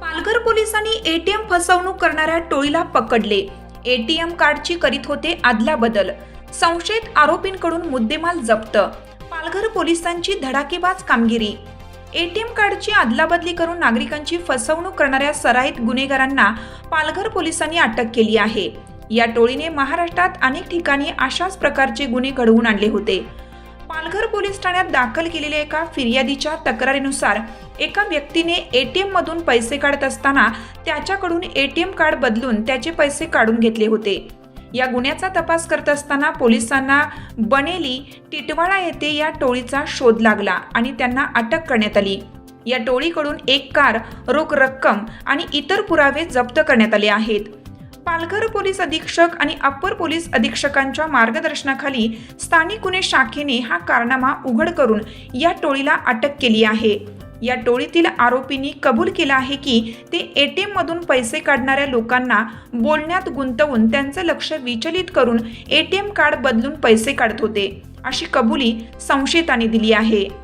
पालघर पोलिसांनी एटीएम फसवणूक करणाऱ्या टोळीला पकडले. एटीएम कार्डची करीत होते आदला बदल संशयित आरोपींकडून मुद्देमाल जप्त. पालघर पोलिसांची धडाकेबाज कामगिरी. एटीएम कार्डची अदलाबदली करून नागरिकांची फसवणूक करणाऱ्या सराईत गुन्हेगारांना पालघर पोलिसांनी अटक केली आहे. या टोळीने महाराष्ट्रात अनेक ठिकाणी अशाच प्रकारचे गुन्हे घडवून आणले होते. पालघर पोलीस ठाण्यात दाखल केलेल्या एका फिर्यादीच्या तक्रारीनुसार एका व्यक्तीने एटीएम मधून पैसे काढत असताना त्याच्याकडून एटीएम कार्ड बदलून त्याचे पैसे काढून घेतले होते. या गुन्ह्याचा तपास करत असताना पोलिसांना बनेली टिटवाळा येथे या टोळीचा शोध लागला आणि त्यांना अटक करण्यात आली. या टोळीकडून एक कार रोख रक्कम आणि इतर पुरावे जप्त करण्यात आले आहेत. पालघर पोलीस अधीक्षक आणि अप्पर पोलीस अधीक्षकांच्या मार्गदर्शनाखाली स्थानिक गुन्हे शाखेने हा कारनामा उघड करून या टोळीला अटक केली आहे. या टोळीतील आरोपींनी कबूल केला आहे की ते एटीएम मधून पैसे काढणाऱ्या लोकांना बोलण्यात गुंतवून त्यांचं लक्ष विचलित करून एटीएम कार्ड बदलून पैसे काढत होते. अशी कबुली संशयितांनी दिली आहे.